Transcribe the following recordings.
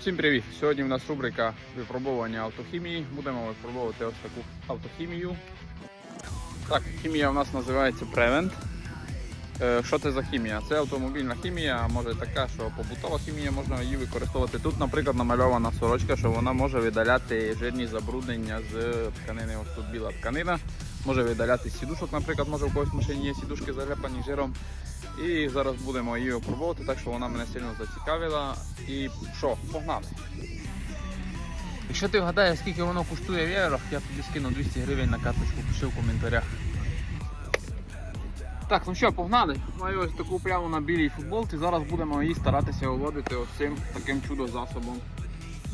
Всім привіт! Сьогодні в нас рубрика випробування автохімії. Будемо випробовувати ось таку автохімію. Так, хімія в нас називається Prevent. Е, Що це за хімія? Це автомобільна хімія, може така, що побутова хімія, можна її використовувати. Тут, наприклад, намальована сорочка, що вона може видаляти жирні забруднення з тканини. Ось тут біла тканина. Може видаляти сідушок, наприклад, може у когось в машині є сідушки заляпані жиром. І зараз будемо її опробувати, так що вона мене сильно зацікавила. І що, погнали. Якщо ти вгадаєш, скільки воно коштує в євро, я тобі скину 200 гривень на карточку, пиши в коментарях. Так, ну що, погнали. Маю ось таку пляму на білій футболці. Зараз будемо її старатися виводити ось цим таким чудо-засобом.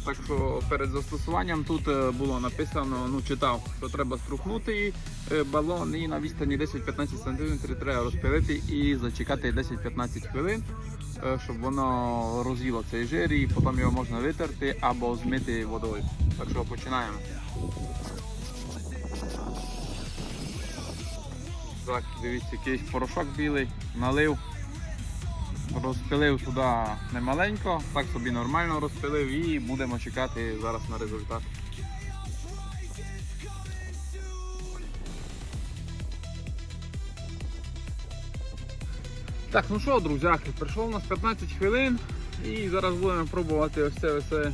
Так що перед застосуванням тут е, було написано, ну читав, що треба струхнути е, балон і на відстані 10-15 см треба розпилити і зачекати 10-15 хвилин, е, щоб воно роз'їло цей жир і потім його можна витерти або змити водою. Так що починаємо. Так, дивіться, якийсь порошок білий, налив. Розпилив туди немаленько, так собі нормально розпилив і будемо чекати зараз на результат. Так, ну що, друзяки, пройшло у нас 15 хвилин і зараз будемо пробувати ось це все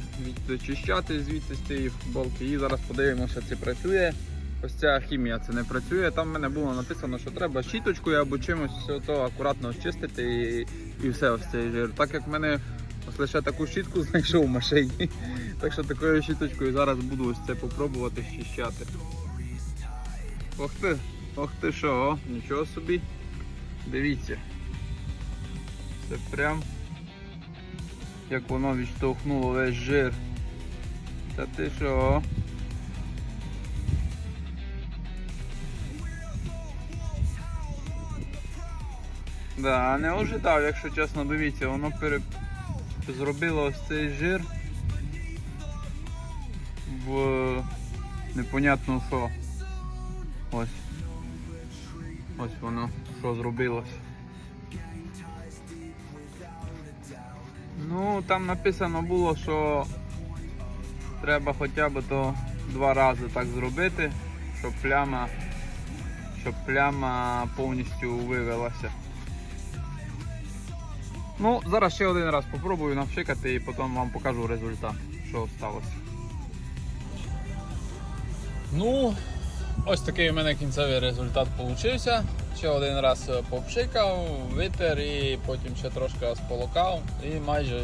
відчищати звідси з цієї футболки. І зараз подивимося, чи працює. Ось ця хімія це не працює. Там в мене було написано, що треба щіточкою або чимось все то акуратно очистити і, і все ось цей жир. Так як в мене ось лише таку щітку знайшов в машині. Так що такою щіточкою зараз буду ось це попробувати щищати. Ох ти, ох ти що, о, нічого собі. Дивіться. Це прям як воно відштовхнуло весь жир. Та ти що? Да, не ожидав, якщо чесно, дивіться, воно пере... зробило ось цей жир в непонятно що. Ось. Ось воно що зробилось. Ну, там написано було, що треба хоча б то два рази так зробити, щоб пляма, щоб пляма повністю вивелася. Ну, зараз ще один раз попробую навшикати і потім вам покажу результат, що сталося. Ну, ось такий у мене кінцевий результат вийшов. Ще один раз попшикав, витер і потім ще трошки сполокав і майже